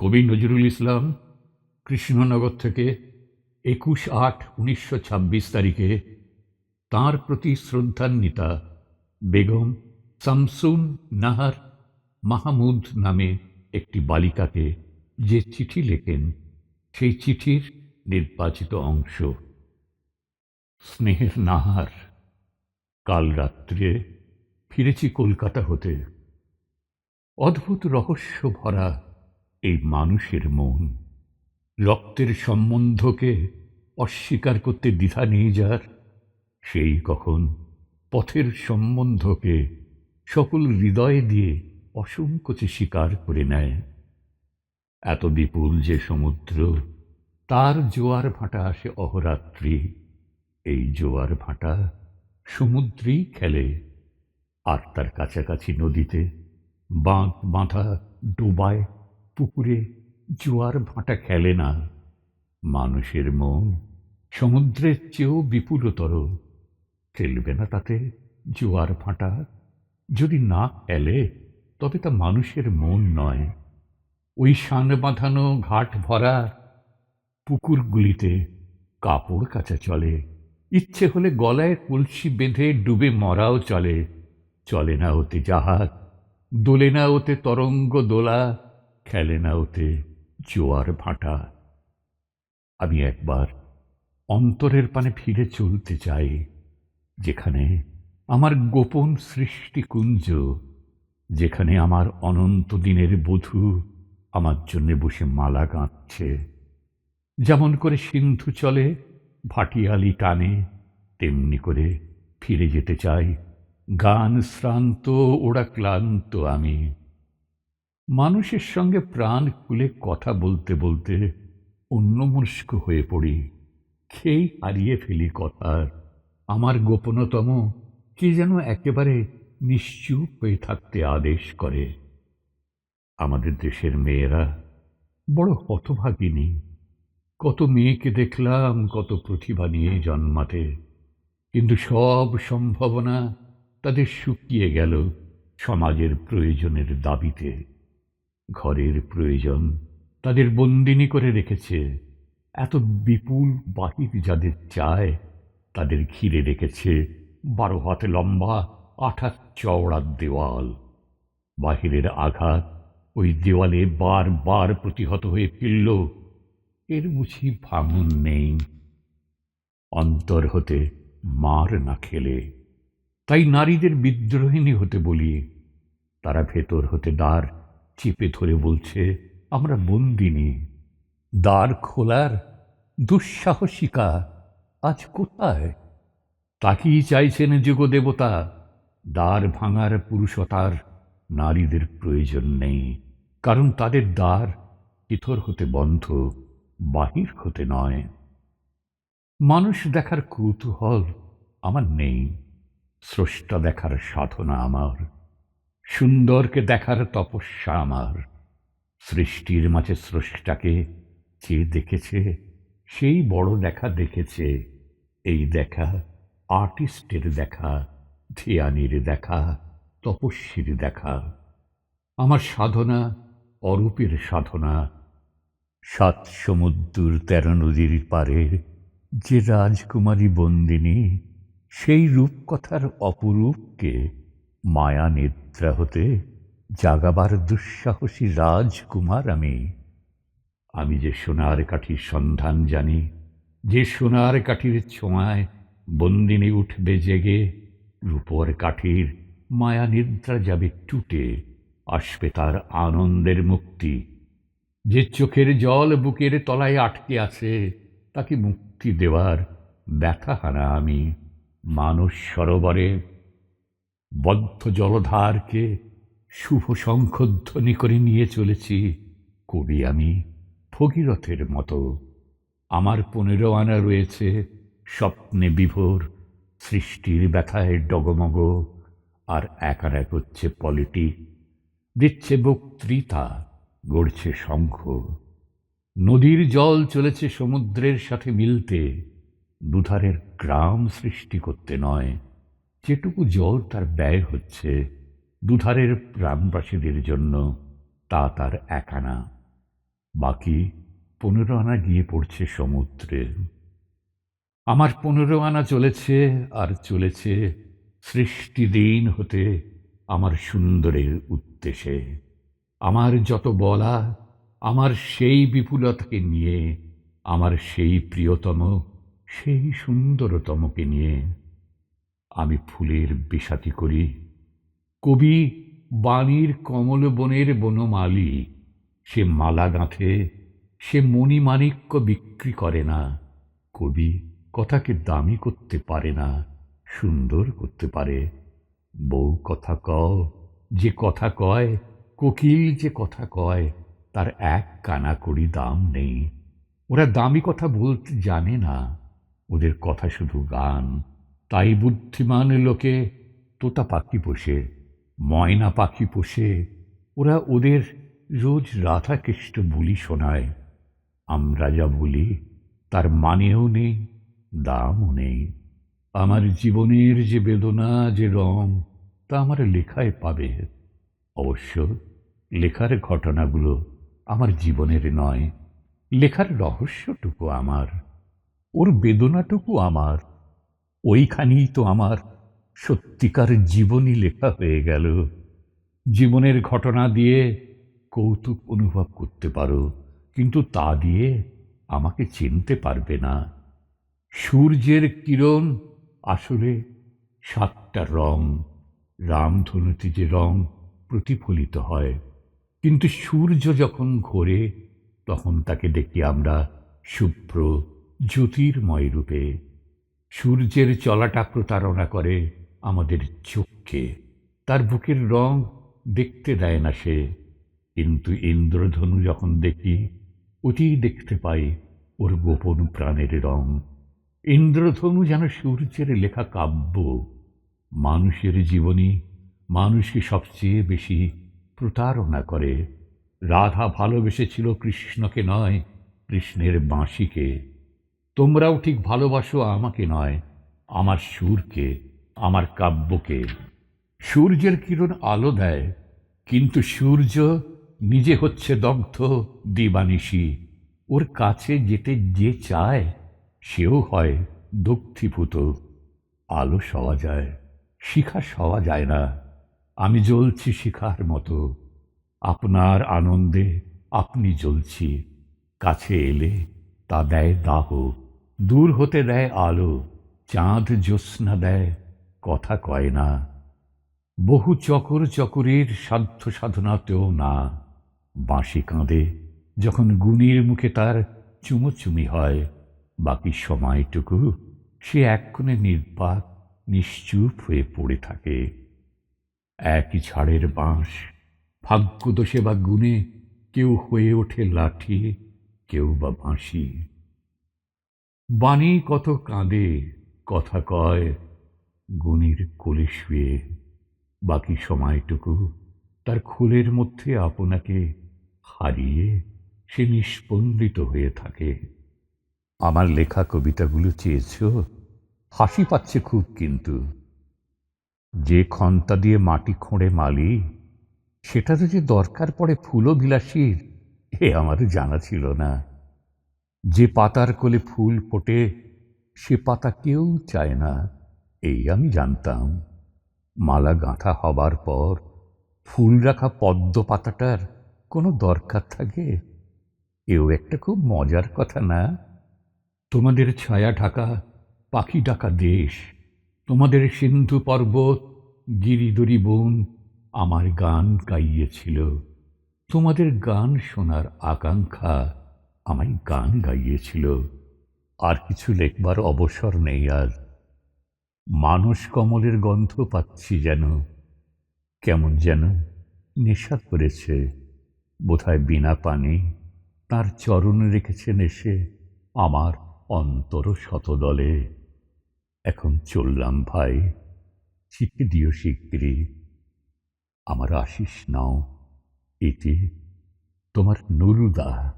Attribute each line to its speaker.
Speaker 1: কবি নজরুল ইসলাম কৃষ্ণনগর থেকে একুশ আট উনিশশো ছাব্বিশ তারিখে তাঁর প্রতি শ্রদ্ধান্বিতা বেগম শামসুন নাহার মাহমুদ নামে একটি বালিকাকে যে চিঠি লেখেন, সেই চিঠির নির্বাচিত অংশ। স্নেহের নাহার, কাল রাত্রে ফিরেছি কলকাতা হতে। অদ্ভুত রহস্য ভরা এই মানুষের মন। রক্তের সম্বন্ধকে অস্বীকার করতে দ্বিধা নেই যার, সেই কখন পথের সম্বন্ধকে সকল হৃদয় দিয়ে অসংকোচে স্বীকার করে নেয়। এত বিপুল যে সমুদ্র, তার জোয়ার ভাটা আসে অহরাত্রি। এই জোয়ার ভাটা সমুদ্রেই খেলে, আর তার কাছাকাছি নদীতে বাঁধ বাঁধা ডোবায় পুকুরে জোয়ার ভাঁটা খেলে না। মানুষের মন সমুদ্রের চেয়েও বিপুলতর। খেলবে না তাতে জোয়ার ভাটা। যদি না খেলে, তবে তা মানুষের মন নয়। ওই শান বাঁধানো ঘাট ভরা পুকুরগুলিতে কাপড় কাচা চলে। ইচ্ছে হলে গলায় কলসি বেঁধে ডুবে মরাও চলে। চলে না ওতে জাহাজ, দোলে না ওতে তরঙ্গ দোলা। খেলে না ওতে জোয়ার ভাটা। আমি একবার অন্তরের পানে ফিরে চলতে চাই যেখানে আমার গোপন সৃষ্টিকুঞ্জ, যেখানে আমার অনন্ত দিনের বধূ আমার জন্যে বসে মালা গাঁথছে। যেমন করে সিন্ধু চলে, ভাটিয়ালি টানে, তেমনি করে ফিরে যেতে চাই। গান শ্রান্ত ওরা ক্লান্ত আমি। মানুষের সঙ্গে প্রাণ খুলে কথা বলতে বলতে অন্যমনস্ক হয়ে পড়ি। খেই হারিয়ে ফেলি কথার। আমার গোপনতম কে যেন একেবারে নিশ্চুপ হয়ে থাকতে আদেশ করে। আমাদের দেশের মেয়েরা বড় হতভাগিনী। কত মেয়েকে দেখলাম, কত প্রতিভা নিয়ে জন্মাতে। কিন্তু সব সম্ভাবনা তাদের শুকিয়ে গেল সমাজের প্রয়োজনের দাবিতে। ঘরের প্রয়োজন। তাদের বন্দিনী করে রেখেছে। এত বিপুল বাহির যাদের চায়, তাদের ঘিরে রেখেছে। বারো হাত লম্বা আঠাশ চওড়া দেওয়াল। বাহিরের আঘাত ওই দেওয়ালে বারবার প্রতিহত হয়ে ফিরল। এর বুঝি ভাঙন নেই। অন্তর হতে মার না খেলে। তাই নারীদের বিদ্রোহিণী হতে বলি। তারা ভেতর হতে দ্বার চেপে ধরে বলছে, আমরা বন্দিনী দ্বার খোলার দুঃসাহসিকা আজ কোথায়? তাকেই চাইছেন যুগদেবতা। দ্বার ভাঙার পুরুষতার নারীদের প্রয়োজন নেই, কারণ তাদের দ্বার ভিতর হতে বন্ধ, বাহির হতে নয়। মানুষ দেখার কৌতূহল আমার নেই, স্রষ্টা দেখার সাধনা আমার। সুন্দরকে দেখার তপস্যা আমার। সৃষ্টির মাঝে স্রষ্টাকে যে দেখেছে? সেই বড় দেখা দেখেছে। এই দেখা আর্টিস্টের দেখা, ধিয়ানির দেখা, তপস্বীর দেখা। আমার সাধনা অরূপের সাধনা। সাত সমুদ্র তেরো নদীর পারে যে রাজকুমারী বন্দিনী, সেই রূপকথার অপরূপকে মায়া নিদ্রা হতে জাগাবার দুঃসাহসী রাজকুমার আমি। আমি যে সোনার কাঠির সন্ধান জানি, যে সোনার কাঠির ছোঁয়ায় বন্দিনী উঠবে জেগে, রূপর কাঠির মায়া নিদ্রা যাবে টুটে, আসবে তার আনন্দের মুক্তি। যে চোখের জল বুকের তলায় আটকে আছে, তাকে মুক্তি দেওয়ার ব্যথা হারা আমি। মানুষ সরোবরে বদ্ধ জলধারকে শুভ শঙ্খধ্বনি করে নিয়ে চলেছি কবি আমি ভগীরথের মতো। আমার পনেরো আনা রয়েছে স্বপ্নে বিভোর, সৃষ্টির ব্যথায় ডগমগ, আর একার এক হচ্ছে পলিটিক দিচ্ছে বক্তৃতা, গড়ছে শঙ্খ। নদীর জল চলেছে সমুদ্রের সাথে মিলতে, দুধারের গ্রাম সৃষ্টি করতে নয়। যেটুকু জল তার ব্যয় হচ্ছে, দুধারের গ্রামবাসীদের জন্য তা তার একানা বাকি পনেরো আনা গিয়ে পড়ছে সমুদ্রে আমার পনেরো আনা চলেছে আর চলেছে সৃষ্টিদিন হতে আমার সুন্দরের উদ্দেশ্যে। আমার যত বলা, আমার সেই বিপুলতাকে নিয়ে, আমার সেই প্রিয়তম, সেই সুন্দরতমকে নিয়ে। আমি ফুলের বেসাতি করি। কবি বাণীর কমল বনের বনমালী। সে মালা গাঁথে, সে মণিমাণিক্য বিক্রি করে না। কবি কথাকে দামি করতে পারে না, সুন্দর করতে পারে। বউ কথা কও, যে কথা কয়, কোকিল যে কথা কয়, তার এক কানা করি দাম নেই। ওরা দামি কথা বলতে জানে না। ওদের কথা শুধু গান। তাই বুদ্ধিমান লোকে তোতা পাখি পোষে, ময়না পাখি পোষে। ওরা ওদের রোজ রাধাকৃষ্ণ বুলি শোনায়। আমরা যা বলি, তার মানেও নেই, দামও নেই। আমার জীবনের যে বেদনা, যে রং, তা আমার লেখায় পাবে। অবশ্য লেখার ঘটনাগুলো আমার জীবনের নয়, লেখার রহস্যটুকু আমার। ওর বেদনাটুকু আমার। ওইখানেই তো আমার সত্যিকার জীবনই লেখা হয়ে গেল। জীবনের ঘটনা দিয়ে কৌতুক অনুভব করতে পারো, কিন্তু তা দিয়ে আমাকে চিনতে পারবে না। সূর্যের কিরণ আসলে সাতটা রং, রামধনুতে যে রং প্রতিফলিত হয়, কিন্তু সূর্য যখন ঘোরে, তখন তাকে দেখি আমরা শুভ্র, জ্যোতির্ময় রূপে। সূর্যের চলাটা প্রতারণা করে আমাদের চোখকে। তার বুকের রং দেখতে দেয় না সে। কিন্তু ইন্দ্রধনু যখন দেখি ওটিই দেখতে পাই ওর গোপন প্রাণের রং। ইন্দ্রধনু যেন সূর্যের লেখা কাব্য। মানুষের জীবনী মানুষকে সবচেয়ে বেশি প্রতারণা করে। রাধা ভালোবেসেছিল কৃষ্ণকে নয়, কৃষ্ণের বাঁশিকে। তোমরাও ঠিক ভালোবাসো আমাকে নয়, আমার সুরকে, আমার কাব্যকে। সূর্যের কিরণ আলো দেয়, কিন্তু সূর্য নিজে হচ্ছে দগ্ধ দিবানিশি। ওর কাছে যেতে যে চায়, সেও হয় দগ্ধীভূত। আলো সওয়া যায়, শিখা সওয়া যায় না। আমি জ্বলছি শিখার মতো। আপনার আনন্দে আপনি জ্বলছি, কাছে এলে তা দেয় দাহ। দূর হতে দেয় আলো, চাঁদ জ্যোৎস্না দেয়, কথা কয় না। বহু চকর চকরের সাধ্য সাধনাতেও না। বাঁশি কাঁদে, যখন গুণীর মুখে তার চুমোচুমি হয়। বাকি সময়টুকু সে এক কোণে নির্বাক নিশ্চুপ হয়ে পড়ে থাকে। একই ছাড়ের বাঁশ, ভাগ্যদোষে বা গুণে কেউ হয়ে ওঠে লাঠি, কেউ বা বাঁশি। বাণী কত কাঁদে, কথা কয় গুণীর কোলে শুয়ে। বাকি সময়টুকু তার খোলের মধ্যে আপনাকে হারিয়ে সে নিষ্পন্দিত হয়ে থাকে। আমার লেখা কবিতাগুলো চেয়েছ? হাসি পাচ্ছে খুব কিন্তু। যে খন্তা দিয়ে মাটি খোঁড়ে মালি সেটাতে যে দরকার পড়ে ফুলও বিলাসীর এ আমার জানা ছিল না। যে পাতার কোলে ফুল ফোটে, সে পাতা কেউ চায় না, এই আমি জানতাম। মালা গাঁথা হবার পর ফুল রাখা পদ্ম পাতাটার কোনো দরকার থাকে? এও একটা খুব মজার কথা না? তোমাদের ছায়া ঢাকা, পাখি ডাকা দেশ, তোমাদের সিন্ধু পর্বত, গিরিদরি বন আমার গান গাইয়েছিল। তোমাদের গান শোনার আকাঙ্ক্ষা আমায় গান গাইয়েছিল। আর কিছু লেখবার অবসর নেই আর। মানস কমলের গন্ধ পাচ্ছি যেন। কেমন যেন নেশা করেছে। বোধহয় বিনা পানি তার চরণ রেখেছেন এসে আমার অন্তর শতদলে। এখন চললাম ভাই চিঠি দিও শিগগিরি আমার আশিস নাও এটি তোমার নুরুদা